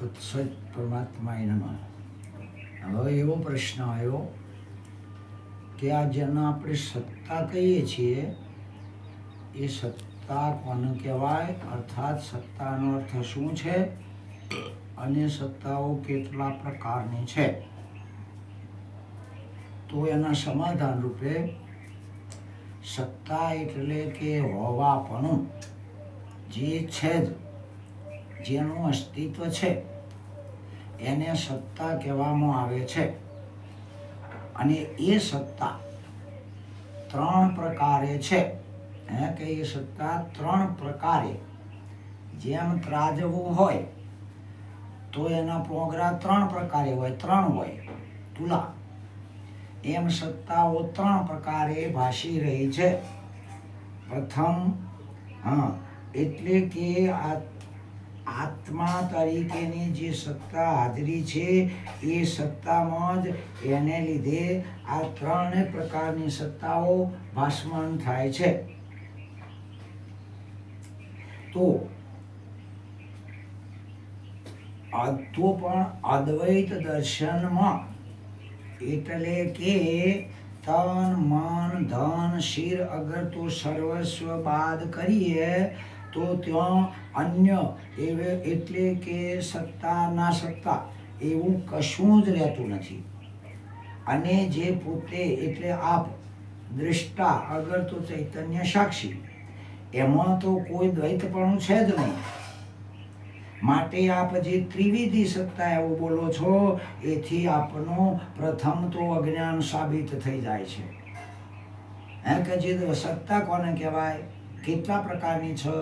તત્સત પરમાત્મા નમઃ હવે એવો પ્રશ્ન આવ્યો કે આ જેને આપણે સત્તા કહીએ છીએ, એ સત્તા કોને કહેવાય? અર્થાત સત્તાનો અર્થ શું છે? અને સત્તાઓ કેટલા પ્રકારની છે? તો એના સમાધાન રૂપે સત્તા એટલે કે હોવાપણું. જે છે જ, જેનું અસ્તિત્વ છે. એને સત્તા કહેવામાં આવે છે. અને એ સત્તા ત્રણ પ્રકારે છે. હે, કે એ સત્તા ત્રણ પ્રકારે. જેમ ત્રાજવું હોય, તો એના પોગરા ત્રણ પ્રકારે હોય. ત્રણ હોય, તુલા. એમ સત્તાઓ ત્રણ પ્રકારે ભાસી રહી છે. પ્રથમ, હા, એટલે કે આ આત્મા તરીકેની જે સત્તા હાજરી છે, એ સત્તામાં જ એને લીધે આ ત્રણે પ્રકારની સત્તાઓ ભાષમાન થાય છે. તો તો પણ અદ્વૈત દર્શનમાં એટલે કે તન, મન, ધન, શિર, અગર તો સર્વસ્વ બાદ કરીએ, તો ત્યાં અન્ય એટલે કે સત્તા ના સત્તા એવું કશું જ રહેતું નથી. અને જે પોતે એટલે આપ દ્રષ્ટા અગર તો ચૈતન્ય સાક્ષી, એમાં તો કોઈ દ્વૈતપણું છે જ નહીં. માટે આપ જે ત્રિવિધિ સત્તા એવું બોલો છો, એથી આપનો પ્રથમ તો અજ્ઞાન સાબિત થઈ જાય છે. હે કે જે સત્તા કોને કહેવાય? કેટલા પ્રકારની છે?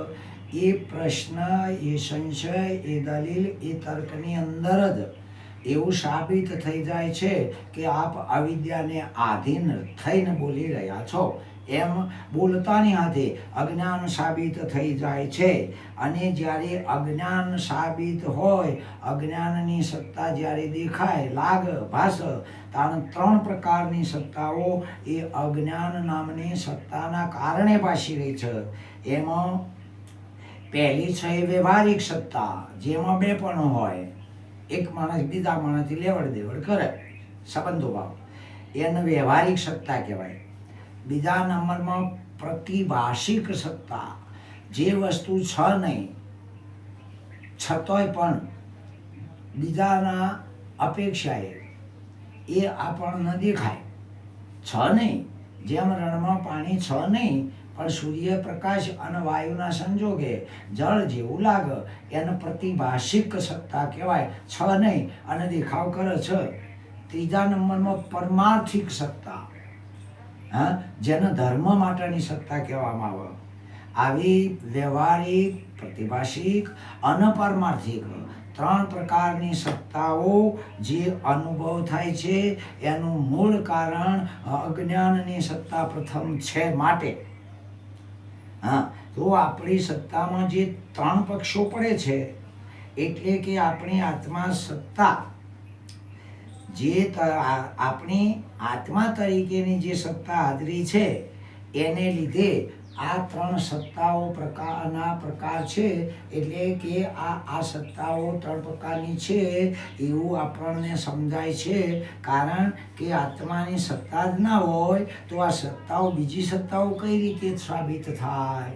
એ પ્રશ્ન, એ સંશય, એ દલીલ, એ તર્કની અંદર જ એવું સાબિત થઈ જાય છે કે આપ અવિદ્યાને આધીન થઈને બોલી રહ્યા છો. એમ બોલતાની હાથે અજ્ઞાન સાબિત થઈ જાય છે. અને જ્યારે અજ્ઞાન સાબિત હોય, અજ્ઞાનની સત્તા જ્યારે દેખાય, લાગ, ભાસ, તાણ ત્રણ પ્રકારની સત્તાઓ એ અજ્ઞાન નામની સત્તાના કારણે ભાસી રહી છે. એમાં પહેલી છે એ વ્યવહારિક સત્તા, જેમાં બે પણ હોય. એક માણસ બીજા માણસથી લેવડ દેવડ કરે, સંબંધો ભાવ એને વ્યવહારિક સત્તા કહેવાય. બીજા નંબરમાં પ્રતિભાષિક સત્તા. જે વસ્તુ છ નહીં છતોય પણ બીજાના અપેક્ષાએ એ આપણને દેખાય. છ નહીં, જેમ રણમાં પાણી છ નહીં પણ સૂર્યપ્રકાશ અને વાયુના સંજોગે જળ જેવું લાગે. એને પ્રતિભાષિક સત્તા કહેવાય. છ નહીં, અને દેખાવ કરે છે. ત્રીજા નંબરમાં પરમાર્થિક સત્તા. હા? જેને ધર્મ માટેની સત્તા કહેવામાં આવે. આવી વ્યવહારિક, પ્રતિભાષિક અને પારમાર્થિક ત્રણ પ્રકારની સત્તાઓ જે અનુભવ થાય છે, એનું મૂળ કારણ અજ્ઞાનની સત્તા પ્રથમ છે માટે. હા, તો આપણી સત્તામાં જે ત્રણ પક્ષો પડે છે, એટલે કે આપણી આત્મા સત્તા, જે આપણી આત્મા તરીકેની જે સત્તા હાજરી છે, એને લીધે આ ત્રણ સત્તાઓ પ્રકારના પ્રકાર છે, એટલે કે આ આ સત્તાઓ ત્રણ પ્રકારની છે એવું આપણને સમજાય છે. કારણ કે આત્માની સત્તા જ ના હોય તો આ સત્તાઓ બીજી સત્તાઓ કઈ રીતે સાબિત થાય?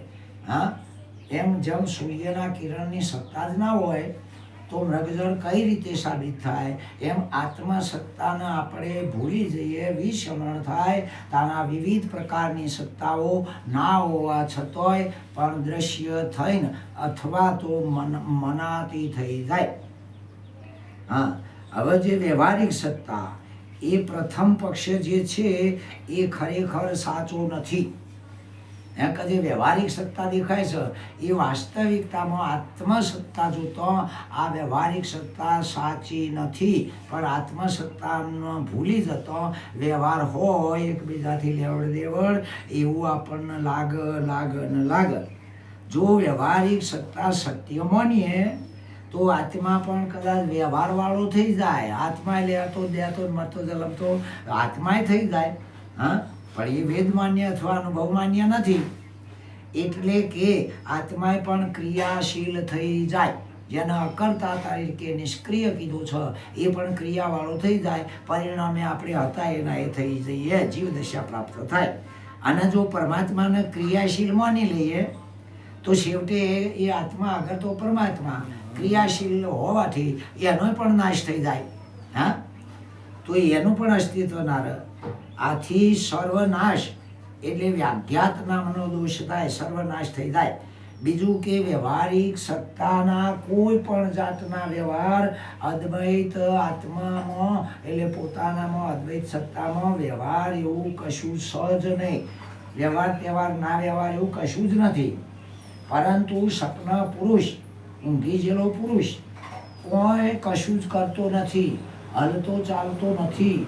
હા? એમ જેમ સૂર્યના કિરણની સત્તા જ ના હોય તો મૃગજળ કઈ રીતે સાબિત થાય? એમ આત્મા સત્તાને આપણે ભૂલી જઈએ, વિસ્મરણ થાય. તાના વિવિધ પ્રકારની સત્તાઓ ના હોવા છતોય પણ દ્રશ્ય થઈને અથવા તો મન, મનાતી થઈ જાય. હા, હવે જે વ્યવહારિક સત્તા, એ પ્રથમ પક્ષ જે છે, એ ખરેખર સાચો નથી. કે જે વ્યવહારિક સત્તા દેખાય છે, એ વાસ્તવિકતામાં આત્મસત્તા જોતો આ વ્યવહારિક સત્તા સાચી નથી, પણ આત્મસત્તાનો ભૂલી જતો વ્યવહાર હોય એકબીજાથી લેવડ દેવડ એવું આપણને લાગ લાગ, ને લાગ. જો વ્યવહારિક સત્તા સત્ય માનીએ, તો આત્મા પણ કદાચ વ્યવહારવાળો થઈ જાય. આત્મા લેતો, દેતો મતો જલમતો આત્માય થઈ જાય. હા? પણ એ વેદ માન્ય અથવા અનુભવ માન્ય નથી. એટલે કે આત્માએ પણ ક્રિયાશીલ થઈ જાય. જેને અકર્તા તરીકે નિષ્ક્રિય કીધું છે, એ પણ ક્રિયાવાળો થઈ જાય. પરિણામે આપણે હતા એના એ થઈ જઈએ, જીવદશા પ્રાપ્ત થાય. અને જો પરમાત્માને ક્રિયાશીલ માની લઈએ, તો છેવટે એ આત્મા આગળ તો પરમાત્મા. ક્રિયાશીલ હોવાથી એનો પણ નાશ થઈ જાય. હા? તો એનું પણ અસ્તિત્વ ના રહે. આથી સર્વનાશ એટલે વ્યાઘ્યાત નામનો દોષ થાય, સર્વનાશ થઈ જાય. બીજું કે વ્યવહારિક સત્તાના કોઈ પણ જાતના વ્યવહાર, અદ્વૈત આત્મામાં એટલે પોતાનામાં અદ્વૈત સત્તામાં વ્યવહાર એવું કશું સહજ નહીં. વ્યવહાર તહેવાર ના વ્યવહાર એવું કશું જ નથી. પરંતુ સપના પુરુષ ઊંઘી જેલો પુરુષ, કોઈ કશું જ કરતો નથી, હલતો ચાલતો નથી.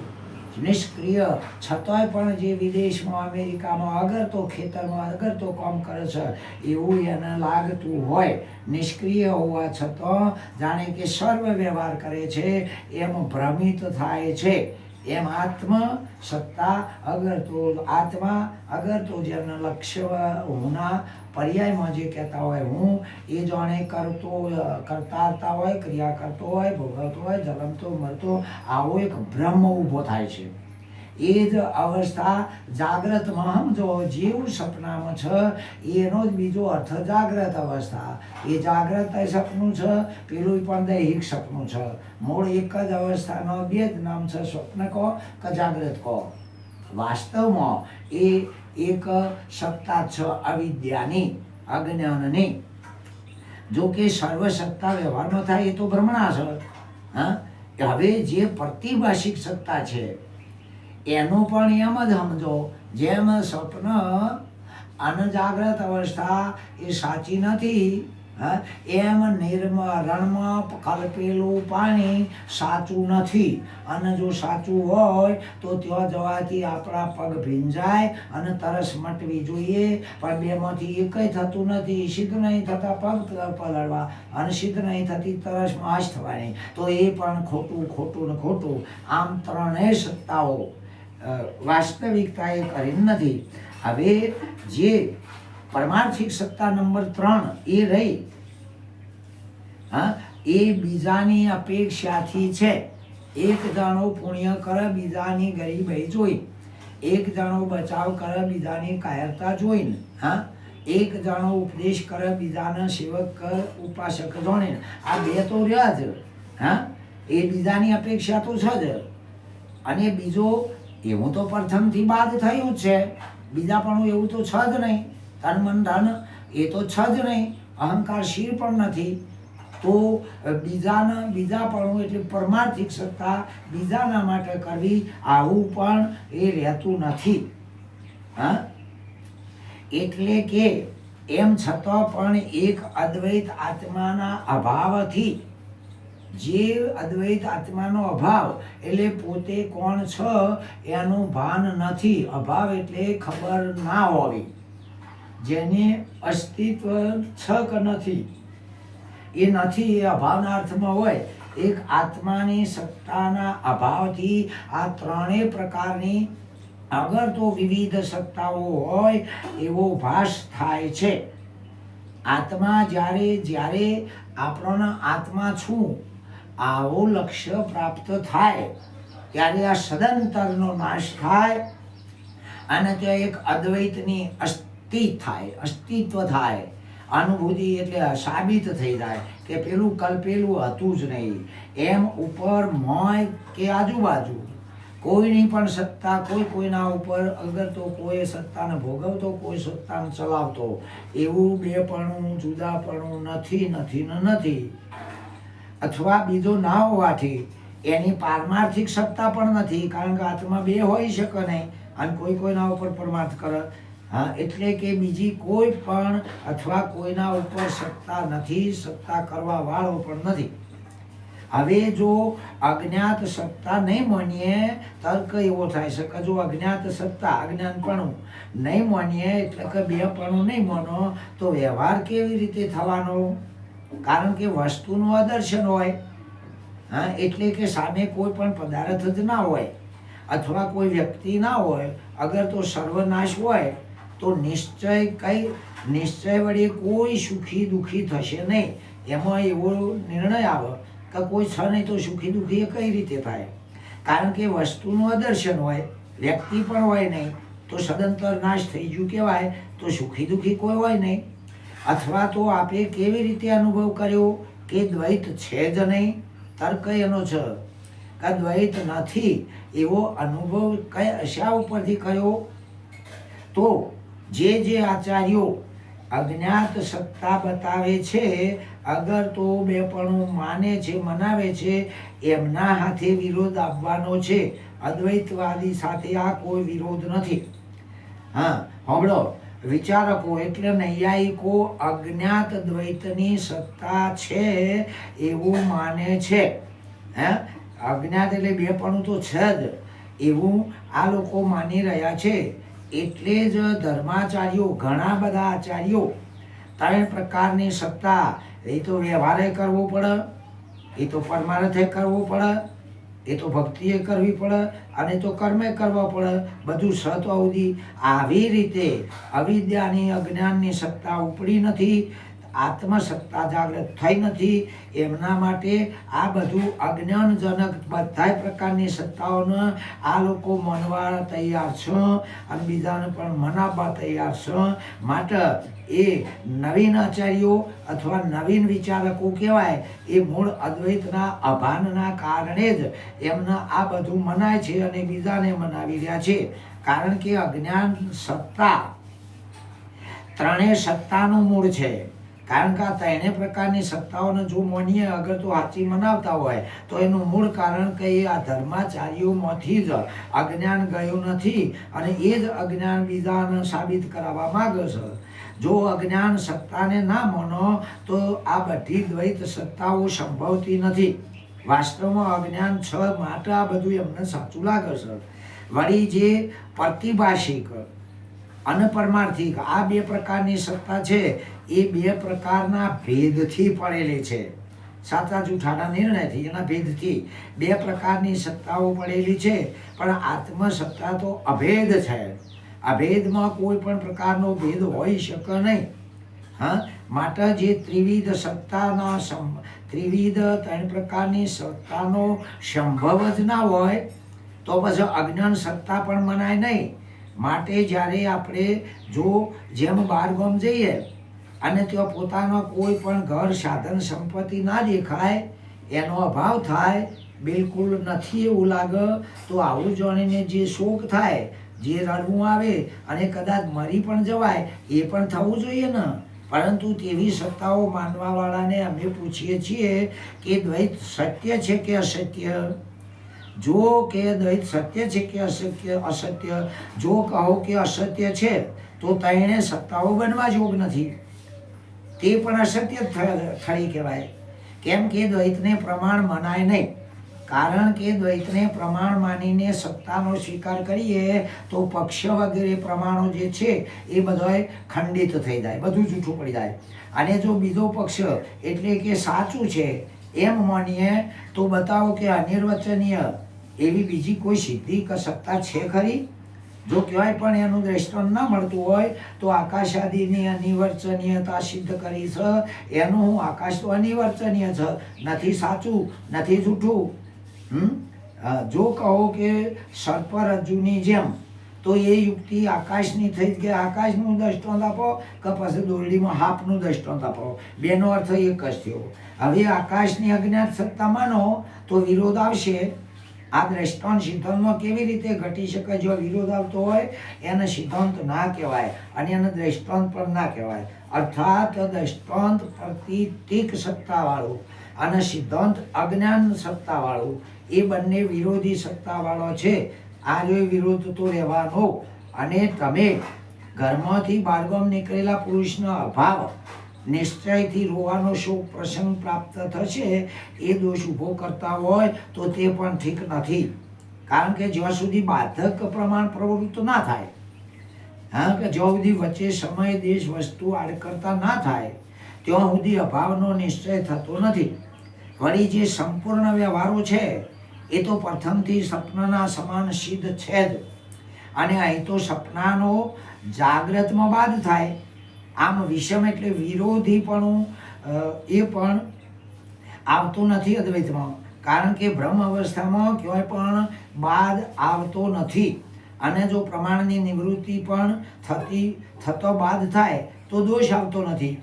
નિષ્ક્રિય, છતાંય પણ જે વિદેશમાં, અમેરિકામાં, અગર તો ખેતરમાં, અગર તો કામ કરે છે, એવું એને લાગતું હોય. નિષ્ક્રિય હોવા છતાં જાણે કે સર્વ વ્યવહાર કરે છે, એમ ભ્રમિત થાય છે. એમ આત્મ સત્તા, અગર તો આત્મા, અગર તો જેના લક્ષ્ય હોના, પર્યાયમાં જે કહેતા હોય હું, એ જાણે કરતો, કરતા હોય, ક્રિયા કરતો હોય, ભોગવતો હોય જલમતો મરતો, આવો એક બ્રહ્મ ઊભો થાય છે. એ જ અવસ્થા જાગ્રતમાં જો જેવું સપનામાં છે, એનો જ બીજો અર્થ જાગ્રત અવસ્થા. એ જાગ્રત સપનું છે પેલું પણ દૈહિક સપનું છે. મૂળ એક જ અવસ્થાનો બે જ નામ છે સ્વપ્ન કહો કે જાગ્રત કહો વાસ્તવમાં એ એક સત્તા છે અવિદ્યાની, અજ્ઞાનની. જો કે સર્વ સત્તા વ્યવહારમાં થાય એ તો ભ્રમણા છે. હા? હવે જે પ્રતિભાષિક સત્તા છે એનું પણ એમ જ સમજો, જેમ સ્વપ્ન અનજાગ્રત અવસ્થા એ સાચી નથી એમ નિર્મ રણમાં કલ્પેલું પાણી સાચું નથી. અને જો સાચું હોય, તો ત્યાં જવાથી આપણા પગ ભીંજાય અને તરસ મટવી જોઈએ. પણ બેમાંથી એકય થતું નથી, સિદ્ધ નહીં થતા પગ પલળવા અને સિદ્ધ નહીં થતી તરસ માશ થવાની. તો એ પણ ખોટું ખોટું ને ખોટું. આમ ત્રણેય સત્તાઓ વાસ્તવિકતા એ કરી નથી. હવે જે પરમાર્થિક સત્તા નંબર ત્રણ એ રહી હા એ બીજાની અપેક્ષાથી છે. એક જણો પુણ્ય કરે, બીજાની ગરીબાઈ જોઈ. એક જણો બચાવ કરે, બીજાની કાયરતા જોઈને હા એક જણો ઉપદેશ કરે, બીજાના સેવક કર, ઉપાસક જોણે આ બે તો રહ્યા જ હા એ બીજાની અપેક્ષા તો છે જ. અને બીજો એવું તો પ્રથમથી બાદ થયું જ છે. બીજા પણ એવું તો છે જ નહીં. તન મન ધન એ તો છે જ નહીં. અહંકાર શીર પણ નથી. તો બીજાના, બીજા પણ એટલે પરમાર્થિક સત્તા બીજાના માટે કરવી આવું પણ એ રહેતું નથી. હા? એટલે કે એમ છતાં પણ એક અદ્વૈત આત્માના અભાવથી જે અદ્વૈત આત્માનો અભાવ એટલે પોતે કોણ છ એનું ભાન નથી. અભાવ એટલે ખબર ના હોવી. જેને અસ્તિત્વ છક નથી. એ નથી, એ અભાવના અર્થમાં હોય. એક આત્માની સત્તાના અભાવથી આ ત્રણેય પ્રકારની અગર તો વિવિધ સત્તાઓ હોય, એવો ભાસ થાય છે. આત્મા જ્યારે જ્યારે આપણને આત્મા છું આવો લક્ષ્ય પ્રાપ્ત થાય, ત્યારે આ સદંતરનો નાશ થાય અને ત્યાં એક અદ્વૈતની અસ્થિ થાય, અસ્તિત્વ થાય. અનુભૂતિ એટલે સાબિત થઈ જાય કે પેલું કલ્પેલું હતું જ નહીં. એમ ઉપર મોય કે આજુબાજુ. કોઈની પણ સત્તા કોઈ કોઈના ઉપર અગર તો કોઈ સત્તાને ભોગવતો, કોઈ સત્તાને ચલાવતો. એવું બેપણું, જુદાપણું નથી નથી ને નથી. અથવા બીજો ના હોવાથી એની પારમાર્થિક સત્તા પણ નથી, કારણ કે આત્મા બે હોઈ શકે નહીં અને કોઈ કોઈના ઉપર પરમાર્થ કરે. હા, એટલે કે બીજી કોઈ પણ અથવા કોઈના ઉપર સત્તા નથી, સત્તા કરવા વાળો પણ નથી. હવે જો અજ્ઞાત સત્તા નહીં માનીએ, તર્ક એવો થાય છે કે જો અજ્ઞાત સત્તા અજ્ઞાનપણું નહીં માનીએ, એટલે કે બેપણું નહીં માનો, તો વ્યવહાર કેવી રીતે થવાનો? કારણ કે વસ્તુનું અદર્શન હોય, હા, એટલે કે સામે કોઈ પણ પદાર્થ જ ના હોય, અથવા કોઈ વ્યક્તિ ના હોય, અગર તો સર્વનાશ હોય, તો નિશ્ચય કઈ, નિશ્ચય વડે કોઈ સુખી દુઃખી થશે નહીં. એમાં એવો નિર્ણય આવે કે કોઈ છે નહીં તો સુખી દુઃખી એ કઈ રીતે થાય? કારણ કે વસ્તુનું અદર્શન હોય, વ્યક્તિ પણ હોય નહીં, તો સદંતર નાશ થઈ ગયું કહેવાય તો સુખી દુઃખી કોઈ હોય નહીં. અથવા તો આપે કેવી રીતે અનુભવ કર્યો કે દ્વૈત છે જ નહીં? તર્ક એનો છે કે દ્વૈત નથી, એવો અનુભવ કયા શા ઉપરથી કર્યો? તો જે જે આચાર્યો અજ્ઞાત સત્તા બતાવે છે, અગર તો બેપણું માને છે, મનાવે છે, એમના હાથે વિરોધ આપવાનો છે. અદ્વૈતવાદી સાથે આ કોઈ વિરોધ નથી. હા, સાંભળો. વિચારકો એટલે નૈયાયિકો અજ્ઞાત દ્વૈતની સત્તા છે એવું માને છે. હે? અજ્ઞાત એટલે બેપણું તો છે જ. એવું આ લોકો માની રહ્યા છે. એટલે જ ધર્માચાર્યો, ઘણા બધા આચાર્યો ત્રણ પ્રકારની સત્તા. એ તો વ્યવહારે કરવો પડે. એ તો પરમાર્થે કરવો પડે. એ તો ભક્તિએ કરવી પડે અને તો કર્મે કરવા પડે. બધું સત અવધિ આવી રીતે અવિદ્યાની અજ્ઞાનની સત્તા ઉપડી નથી. આત્મસત્તા જાગૃત થઈ નથી. એમના માટે આ બધું અજ્ઞાનજનક બધાય પ્રકારની સત્તાઓને આ લોકો માનવા તૈયાર છે અને બીજાને પણ મનાવવા તૈયાર છે. માટે એ નવીન આચાર્યો અથવા નવીન વિચારકો કહેવાય, એ મૂળ અદ્વૈતના અભાનના કારણે જ એમને આ બધું મનાય છે અને બીજાને મનાવી રહ્યા છે. કારણ કે અજ્ઞાન સત્તા ત્રણેય સત્તાનું મૂળ છે. કારણ કે આ ત્રણે પ્રકારની સત્તાઓને જો માનીએ, અગર તો સાચી મનાવતા હોય, તો એનું મૂળ કારણ કે એ આ ધર્માચાર્યોમાંથી જ અજ્ઞાન ગયું નથી અને એ જ અજ્ઞાન બીજાને સાબિત કરાવવા માગે છે. જો અજ્ઞાન સત્તાને ના માનો, તો આ બધી દ્વૈત સત્તાઓ સંભવતી નથી. વાસ્તવમાં અજ્ઞાન છ માટે આ બધું એમને સાચું લાગે છે. વળી જે પ્રતિભાષિક અને પરમાર્થિક, આ બે પ્રકારની સત્તા છે, એ બે પ્રકારના ભેદથી પડેલી છે. સાચા જૂઠાના નિર્ણયથી એના ભેદથી બે પ્રકારની સત્તાઓ પડેલી છે, પણ આત્મસત્તા તો અભેદ છે. અભેદમાં કોઈ પણ પ્રકારનો ભેદ હોઈ શકે નહીં. હા માટે જે ત્રિવિધ સત્તાના સં ત્રિવિધ ત્રણ પ્રકારની સત્તાનો સંભવ જ ના હોય, તો પછી અજ્ઞાન સત્તા પણ મનાય નહીં. માટે જ્યારે આપણે જો જેમ બારગામ જઈએ અને ત્યાં પોતાનો કોઈ પણ ઘર, સાધન, સંપત્તિ ના દેખાય, એનો અભાવ થાય, બિલકુલ નથી એવું લાગે, તો આવું જાણીને જે શોક થાય, જે રડવું આવે અને કદાચ મરી પણ જવાય, એ પણ થવું જોઈએ ને. પરંતુ તેવી સત્તાઓ માનવાવાળાને અમે પૂછીએ છીએ કે દ્વૈત સત્ય છે કે અસત્ય? જો કે દ્વૈત સત્ય છે કે અસત્ય અસત્ય, જો કહો કે અસત્ય છે, તો તેણે સત્તાઓ બનવા જોગ નથી. તે પણ અસત્ય જ થ- ખરી કહેવાય. કેમ કે દ્વૈતને પ્રમાણ મનાય નહીં. કારણ કે દ્વૈતને પ્રમાણ માનીને સત્તાનો સ્વીકાર કરીએ, તો પક્ષ વગેરે પ્રમાણો જે છે, એ બધાય ખંડિત થઈ જાય, બધું જૂઠું પડી જાય. અને જો બીજો પક્ષ એટલે કે સાચું છે, એમ માનીએ, તો બતાવો કે અનિર્વચનીય એવી બીજી કોઈ સિદ્ધિ કે સત્તા છે ખરી? જો ક્યાંય પણ એનું દ્રષ્ટાંત ના મળતું હોય, તો આકાશ આદિની અનિવર્ચનીયતા સિદ્ધ કરી છે. એનું હું આકાશ તો અનિવર્ચનીય છે. નથી સાચું, નથી જૂઠું. હમ? જો કહો કે સર્પરજ્જુની જેમ, તો એ યુક્તિ આકાશની થઈ કે આકાશનું દ્રષ્ટાંત આપો કે પછી દોરડીમાં હાપનું દ્રષ્ટાંત આપો. બેનો અર્થ એક જ થયો. હવે આકાશની અજ્ઞાત સત્તા માનો તો વિરોધ આવશે. આ દ્રષ્ટાંત સિદ્ધાંતમાં કેવી રીતે ઘટી શકે જો વિરોધ આવતો હોય, એને સિદ્ધાંત ના કહેવાય અને એને દ્રષ્ટાંત પણ ના કહેવાય. અર્થાત, દ્રષ્ટાંત પ્રતીતિક સત્તાવાળું અને સિદ્ધાંત અજ્ઞાન સત્તાવાળું. એ બંને વિરોધી સત્તાવાળો છે. આ જો વિરોધ તો રહેવાનો. અને તમે ઘરમાંથી બાળગામ નીકળેલા પુરુષનો અભાવ નિશ્ચયથી રોવાનો શોક પ્રસંગ પ્રાપ્ત થશે એ દોષ ઊભો કરતા હોય તો તે પણ ઠીક નથી. કારણ કે જ્યાં સુધી બાધક પ્રમાણ પ્રવૃત્ત ના થાય, હા, કે જ્યાં સુધી વચ્ચે સમય, દેશ, વસ્તુ આડ કરતા ના થાય, ત્યાં સુધી અભાવનો નિશ્ચય થતો નથી. વળી જે સંપૂર્ણ વ્યવહારો છે, એ તો પ્રથમથી સપનાના સમાન સિદ્ધ છે જ. અને અહીં તો સપનાનો જાગ્રતમાં બાદ થાય. આમ વિષમ એટલે વિરોધીપણું એ પણ આવતું નથી અદ્વૈતમાં. કારણ કે બ્રહ્મ અવસ્થામાં ક્યાંય પણ બાદ આવતો નથી. અને જો પ્રમાણની નિવૃત્તિ પણ થતી, થતો બાદ થાય, તો દોષ આવતો નથી.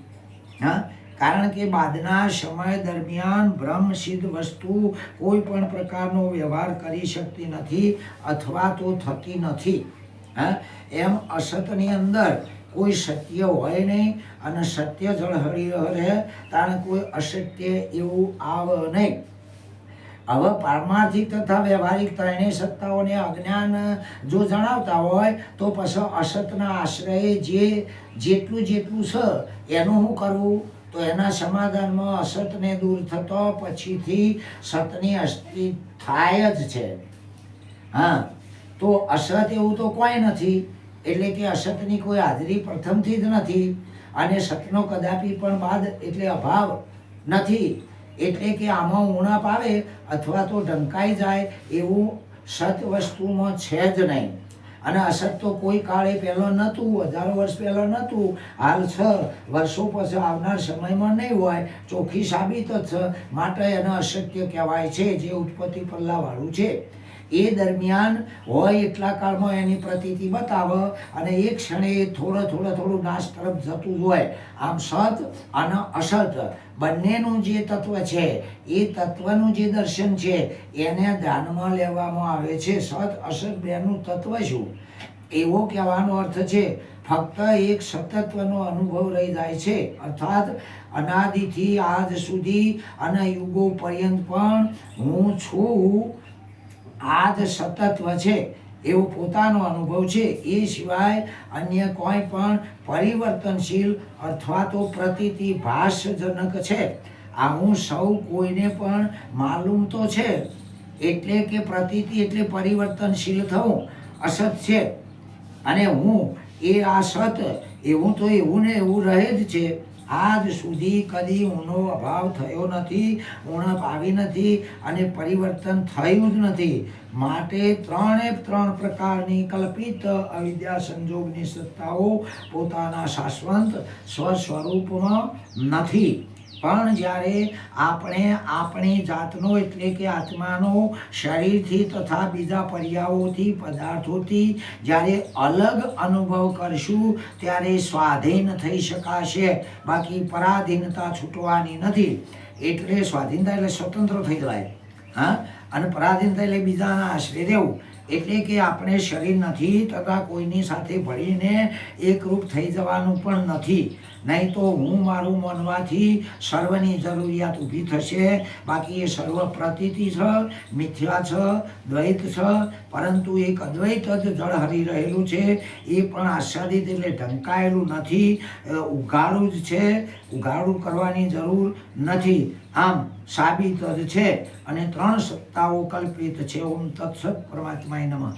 હા? કારણ કે બાદના સમય દરમિયાન બ્રહ્મ સિદ્ધ વસ્તુ કોઈ પણ પ્રકારનો વ્યવહાર કરી શકતી નથી અથવા તો થતી નથી. હા? એમ અસતની અંદર કોઈ સત્ય હોય નહીં અને સત્ય જળહળી રહે તાણે કોઈ અસત્ય એવું આવે નહીં. હવે પારમાર્થિક તથા વ્યવહારિક ત્રણેય સત્તાઓને અજ્ઞાન જો જણાવતા હોય તો પછી અસતના આશ્રયે જે જેટલું જેટલું છે એનું શું કરવું? તો એના સમાધાનમાં અસતને દૂર થતો પછીથી સતની અસ્તિ થાય જ છે. હા, તો અસત એવું તો કોઈ નથી. એટલે કે અસતની કોઈ હાજરી પ્રથમથી જ નથી અને સતનો કદાપી પણ બાદ એટલે અભાવ નથી. એટલે કે આમાં ઉણપ આવે અથવા તો ઢંકાઈ જાય એવું સત વસ્તુમાં છે જ નહીં. અને અસત તો કોઈ કાળે પહેલાં નહોતું, હજારો વર્ષ પહેલાં નહોતું. હાલ છ વર્ષો પછી આવનાર સમયમાં નહીં હોય. ચોખ્ખી સાબિત જ છે. માટે એને અશક્ય કહેવાય છે. જે ઉત્પત્તિ પલ્લાવાળું છે. એ દરમિયાન હોય એટલા કાળમાં એની પ્રતીતિ બતાવે અને એ ક્ષણે એ થોડો થોડો થોડું નાશ તરફ જતું હોય. આમ સત અને અસત બંનેનું જે તત્વ છે, એ તત્વનું જે દર્શન છે, એને ધ્યાનમાં લેવામાં આવે છે. સત, અસત બેનું તત્વ શું? એવો કહેવાનો અર્થ છે, ફક્ત એક સતત્વનો અનુભવ રહી જાય છે. અર્થાત અનાદિથી આજ સુધી અને યુગો પર્યંત પણ હું છું આ જ સતત્વ છે એવો પોતાનો અનુભવ છે. એ સિવાય અન્ય કોઈ પણ પરિવર્તનશીલ અથવા તો પ્રતીતિ ભાષજનક છે. આ હું સૌ કોઈને પણ માલુમ તો છે. એટલે કે પ્રતીતિ એટલે પરિવર્તનશીલ થવું અસત છે. અને હું એ આ સત, એવું તો એવું ને એવું રહે જ છે. આજ સુધી કદી ઊનો અભાવ થયો નથી ઉણપ આવી નથી અને પરિવર્તન થયું જ નથી. માટે ત્રણે ત્રણ પ્રકારની કલ્પિત અવિદ્યા સંજોગની સત્તાઓ પોતાના શાશ્વત સ્વ સ્વરૂપમાં નથી. પણ જ્યારે આપણે આપણી જાતનો એટલે કે આત્માનો શરીરથી તથા બીજા પર્યાવોથી પદાર્થોથી જ્યારે અલગ અનુભવ કરશું, ત્યારે સ્વાધીન થઈ શકાશે. બાકી પરાધીનતા છૂટવાની નથી. એટલે સ્વાધીનતા એટલે સ્વતંત્ર થઈ જવાય હા? અને પરાધીન એટલે બીજાના આશરે રહેવું. એટલે કે આપણે શરીર નથી તથા કોઈની સાથે ભળીને એકરૂપ થઈ જવાનું પણ નથી. નહીં તો હું મારું માનવાથી સર્વની જરૂરિયાત ઊભી થશે. બાકી એ સર્વ પ્રતીતિ છે, મિથ્યા છે, દ્વૈત છે, પરંતુ એક અદ્વૈત જ જળ હરી રહેલું છે. એ પણ આચ્છાદિત એટલે ઢંકાયેલું નથી. ઉઘાડું જ છે. ઉઘાડું કરવાની જરૂર નથી. આમ સાબિત છે અને ત્રણ સત્તાઓ કલ્પિત છે. ઓમ તત્સત પરમાત્માય નમઃ.